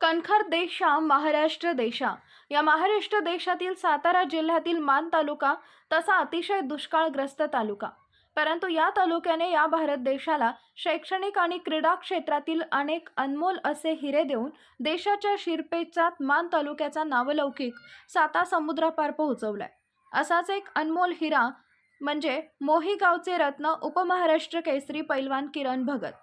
कणखर देशा महाराष्ट्र देशा. या महाराष्ट्र देशातील सातारा जिल्ह्यातील मान तालुका तसा अतिशय दुष्काळग्रस्त तालुका. परंतु या तालुक्याने या भारत देशाला शैक्षणिक आणि क्रीडा क्षेत्रातील अनेक अनमोल असे हिरे देऊन देशाच्या शिरपेचात मान तालुक्याचा नावलौकिक साता समुद्रापार पोहोचवलाय. असाच एक अनमोल हिरा म्हणजे मोही गावचे रत्न उपमहाराष्ट्र केसरी पैलवान किरण भगत.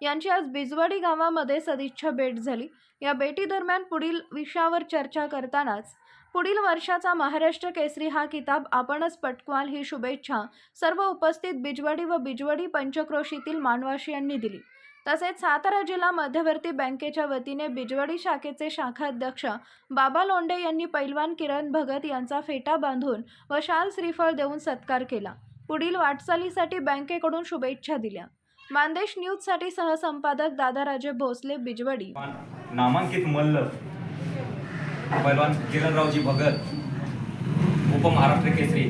यांची आज बिजवाडी गावामध्ये सदिच्छा भेट झाली. या भेटीदरम्यान पुढील विषयावर चर्चा करतानाच पुढील वर्षाचा महाराष्ट्र केसरी हा किताब आपणच पटकवाल ही शुभेच्छा सर्व उपस्थित बिजवाडी व बिजवडी पंचक्रोशीतील मानवाशी यांनी दिली. तसेच सातारा जिल्हा मध्यवर्ती बँकेच्या वतीने बिजवाडी शाखेचे शाखाध्यक्ष बाबा लोंडे यांनी पैलवान किरण भगत यांचा फेटा बांधून व शाल श्रीफळ देऊन सत्कार केला. पुढील वाटचालीसाठी बँकेकडून शुभेच्छा दिल्या. मानदेश न्यूजसाठी सहसंपादक दादाराजे भोसले बिजवडी. नामांकित मल्ल पैलवान किरणरावजी भगत उपमहाराष्ट्र केसरी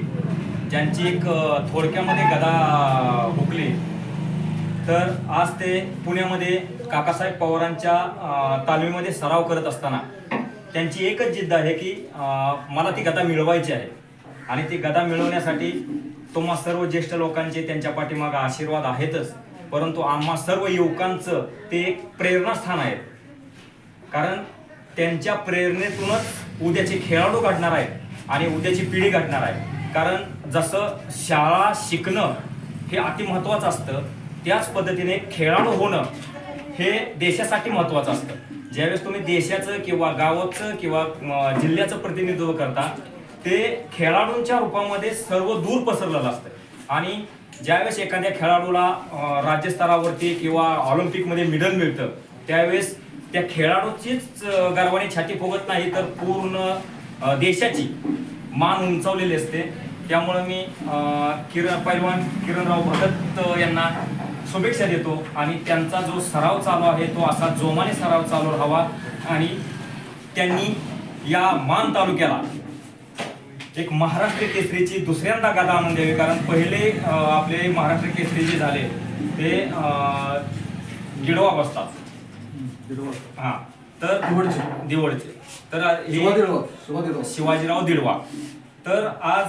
ज्यांची एक थोडक्यामध्ये गदा हुकली. तर आज ते पुण्यामध्ये काकासाहेब पवारांच्या तालमीमध्ये सराव करत असताना त्यांची एकच जिद्द आहे की मला ती गदा मिळवायची आहे. आणि ती गदा मिळवण्यासाठी तुम्हा सर्व ज्येष्ठ लोकांचे त्यांच्या पाठीमागे आशीर्वाद आहेतच. परंतु आम्हा सर्व युवकांचं ते एक प्रेरणास्थान आहे. कारण त्यांच्या प्रेरणेतूनच उद्याचे खेळाडू घडणार आहेत आणि उद्याची पिढी घडणार आहे. कारण जसं शाळा शिकणं हे अतिमहत्वाचं असतं त्याच पद्धतीने खेळाडू होणं हे देशासाठी महत्वाचं असतं. ज्यावेळेस तुम्ही देशाचं किंवा गावाचं किंवा जिल्ह्याचं प्रतिनिधित्व करता ते खेळाडूंच्या रूपामध्ये सर्व दूर पसरलेलं असतं. आणि ज्यावेळेस एखाद्या खेळाडूला राज्यस्तरावरती किंवा ऑलिम्पिकमध्ये मेडल मिळतं त्यावेळेस त्या खेळाडूचीच गर्वाने छाती फुगत नाही तर पूर्ण देशाची मान उंचावलेली असते. त्यामुळं मी किरण पैलवान किरणराव भगत यांना शुभेच्छा देतो. आणि त्यांचा जो सराव चालू आहे तो असा जोमाने सराव चालू राहावा. आणि त्यांनी या मान तालुक्याला एक महाराष्ट्र केसरीची दुसऱ्यांदा गादा आणून द्यावी कारण पहिले आपले महाराष्ट्र केसरी जे झाले ते अं, गिडवा बसतात. हा. तर दिवडचे. दिवडचे. तर हे शिवाजीराव दिडवा. तर आज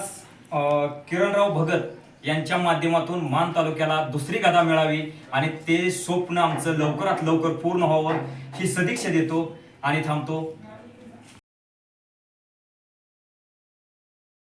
किरणराव भगत यांच्या माध्यमातून मान तालुक्याला दुसरी गदा मिळावी आणि ते स्वप्न आमचं लवकरात लवकर पूर्ण व्हावं ही सदिच्छा देतो आणि थांबतो.